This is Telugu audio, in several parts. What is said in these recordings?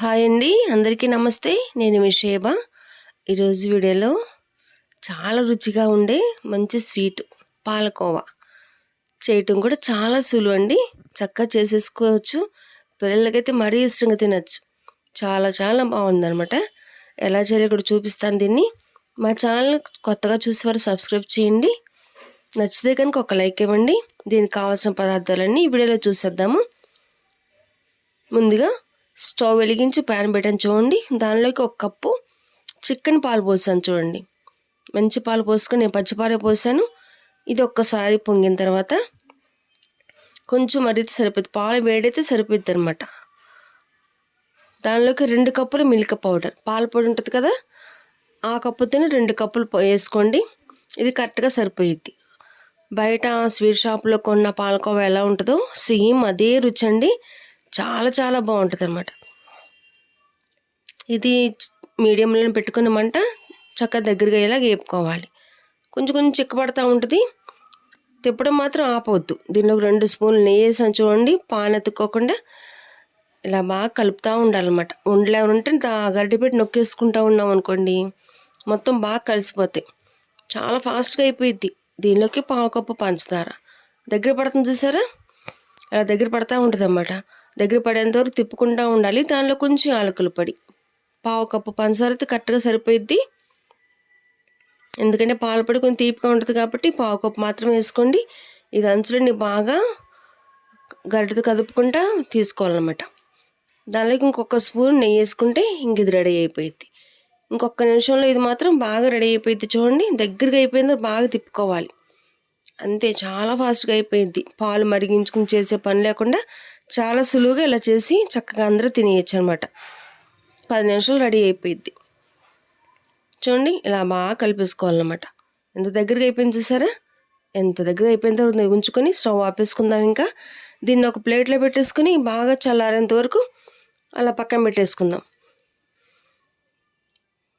హాయ్ అండి. అందరికీ నమస్తే. నేను మీ ఈరోజు వీడియోలో చాలా రుచిగా ఉండే మంచి స్వీట్ పాలకోవా. చేయటం కూడా చాలా సులువు అండి. చక్కగా చేసేసుకోవచ్చు. పిల్లలకైతే మరీ ఇష్టంగా తినచ్చు. చాలా చాలా బాగుందనమాట ఎలా చేయాలో కూడా చూపిస్తాను దీన్ని. మా ఛానల్ కొత్తగా చూసేవారు సబ్స్క్రైబ్ చేయండి. నచ్చితే కనుక ఒక లైక్ ఇవ్వండి. దీనికి కావాల్సిన పదార్థాలన్నీ ఈ వీడియోలో చూసేద్దాము. ముందుగా స్టవ్ వెలిగించి ప్యాన్ పెట్టాను చూడండి. దానిలోకి ఒక కప్పు చికెన్ పాలు పోసాను చూడండి. మంచి పాలు పోసుకొని నేను పచ్చిపాలే పోసాను. ఇది ఒక్కసారి పొంగిన తర్వాత కొంచెం మరిగితే సరిపోద్ది పాలు వేడైతే సరిపోద్ది అనమాట దానిలోకి రెండు కప్పులు మిల్క్ పౌడర్. పాల పొడి ఉంటుంది కదా? ఆ కప్పుతోనే రెండు కప్పులు వేసుకోండి. ఇది కరెక్ట్గా సరిపోయిద్ది. బయట స్వీట్ షాప్లో కొన్న పాలకోవ ఎలా ఉంటుందో సేమ్ అదే రుచి అండి. చాలా చాలా బాగుంటుంది అనమాట ఇది మీడియంలో పెట్టుకున్న మంట చక్కగా దగ్గరగా అయ్యేలా వేపుకోవాలి. కొంచెం కొంచెం చిక్కబడతా ఉంటుంది. తిప్పడం మాత్రం ఆపవద్దు. దీనిలో రెండు స్పూన్లు నెయ్యి వేసాను చూడండి పాన్ ఎత్తుక్కోకుండా ఇలా బాగా కలుపుతూ ఉండాలన్నమాట. ఉండలే ఉంటే గడ్డి పెట్టి నొక్కేసుకుంటూ ఉన్నాం అనుకోండి మొత్తం బాగా కలిసిపోతాయి. చాలా ఫాస్ట్గా అయిపోయిద్ది. దీనిలోకి పావు కప్పు పంచదార. దగ్గర పడుతుంది చూసారా? అలా దగ్గర పడతా ఉంటుంది అన్నమాట దగ్గర పడేంత వరకు తిప్పుకుంటూ ఉండాలి. దానిలో కొంచెం యాలకులు పడి. పావు కప్పు పంచదార అయితే కరెక్ట్గా సరిపోయిద్ది. ఎందుకంటే పాలు పడి కొంచెం తీపిగా ఉంటుంది కాబట్టి పావు కప్పు మాత్రం వేసుకోండి. ఇది అంచులని బాగా గరిటతో కదుపుకుంటా తీసుకోవాలన్నమాట. దానిలోకి ఇంకొక స్పూన్ నెయ్యి వేసుకుంటే ఇంక ఇది రెడీ అయిపోయింది ఇంకొక నిమిషంలో ఇది మాత్రం బాగా రెడీ అయిపోయింది చూడండి. దగ్గరగా అయిపోయింది బాగా తిప్పుకోవాలి. అంతే చాలా ఫాస్ట్గా అయిపోయింది పాలు మరిగించుకుని చేసే పని లేకుండా చాలా సులువుగా ఇలా చేసి చక్కగా అందరూ తినేయచ్చు అనమాట పది నిమిషాలు రెడీ అయిపోయింది చూడండి ఇలా బాగా కలిపేసుకోవాలన్నమాట. ఎంత దగ్గరగా అయిపోయింది చూసారా? ఎంత దగ్గర అయిపోయిన తర్వాత ఉంచుకొని స్టవ్ ఆపేసుకుందాం ఇంకా. దీన్ని ఒక ప్లేట్లో పెట్టేసుకుని బాగా చల్లారేంత వరకు అలా పక్కన పెట్టేసుకుందాం.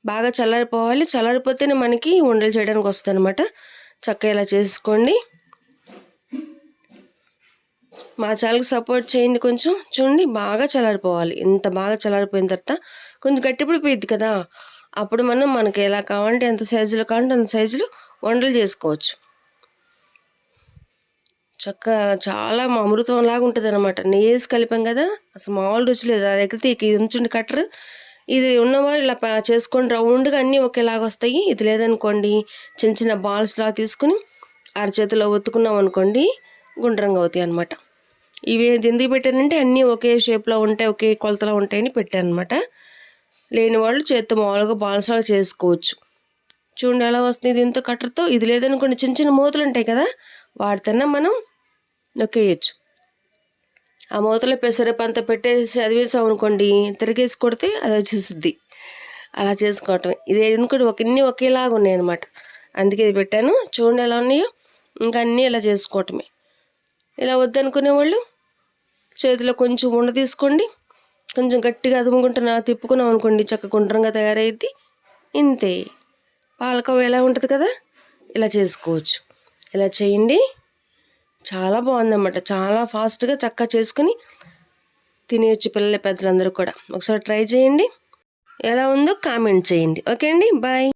బాగా చల్లారిపోవాలి. చల్లారిపోతేనే మనకి ఉండలు చేయడానికి వస్తుంది అనమాట చక్కగా ఇలా చేసుకోండి. మా ఛానల్కి సపోర్ట్ చేయండి కొంచెం. చూడండి బాగా చలారిపోవాలి ఇంత బాగా చలారిపోయిన తర్వాత కొంచెం గట్టిపడిపోయింది కదా. అప్పుడు మనం మనకి ఎలా కావాలంటే ఎంత సైజులో కావాలంటే అంత సైజులో వంటలు చేసుకోవచ్చు. చక్క చాలా అమృతం లాగా ఉంటుంది అనమాట నెయ్యి వేసి కలిపాం కదా. అసలు మామూలు రుచి లేదు. నా దగ్గర ఇది ఉంచుండి కట్టరు. ఇది ఉన్నవారు ఇలా చేసుకొని రౌండ్గా అన్నీ ఒకేలాగా వస్తాయి. ఇది లేదనుకోండి చిన్న చిన్న బాల్స్ లాగా తీసుకుని అరచేతిలో ఒత్తుకున్నాం అనుకోండి గుండ్రంగా అవుతాయి అనమాట ఇవి ఎందుకు పెట్టానంటే అన్నీ ఒకే షేప్లో ఉంటాయి ఒకే కొలతలో ఉంటాయని పెట్టాను అనమాట లేని వాళ్ళు చేత్తో మామూలుగా బాల్సలాగా చేసుకోవచ్చు. చూడండి ఎలా వస్తుంది దీంతో కట్టర్తో. ఇది లేదనుకోండి చిన్న చిన్న మూతలు ఉంటాయి కదా వాటితోనే మనం నొక్కేయచ్చు. ఆ మూతలో పెసరపంత పెట్టేసి అది వేసాం అనుకోండి తిరిగేసి కొడితే అది వచ్చేసిద్ది. అలా చేసుకోవటం. ఇది ఎందుకంటే ఒక ఇన్ని ఒకేలాగా ఉన్నాయి అనమాట అందుకే ఇది పెట్టాను. చూడండి ఎలా ఉన్నాయో. ఇంకా అన్నీ ఇలా చేసుకోవటమే. ఇలా వద్దనుకునే వాళ్ళు చేతిలో కొంచెం ఉండ తీసుకోండి. కొంచెం గట్టిగా అదుముకుంటున్నా తిప్పుకున్నాం అనుకోండి చక్క గుండ్రంగా తయారైద్ది. ఇంతే. పాలకోవ ఎలా ఉంటుంది కదా? ఇలా చేసుకోవచ్చు. ఇలా చేయండి. చాలా బాగుందన్నమాట. చాలా ఫాస్ట్గా చక్కగా చేసుకుని తినేయచ్చు పిల్లల పెద్దలందరూ కూడా. ఒకసారి ట్రై చేయండి. ఎలా ఉందో కామెంట్ చేయండి. ఓకే అండి బాయ్.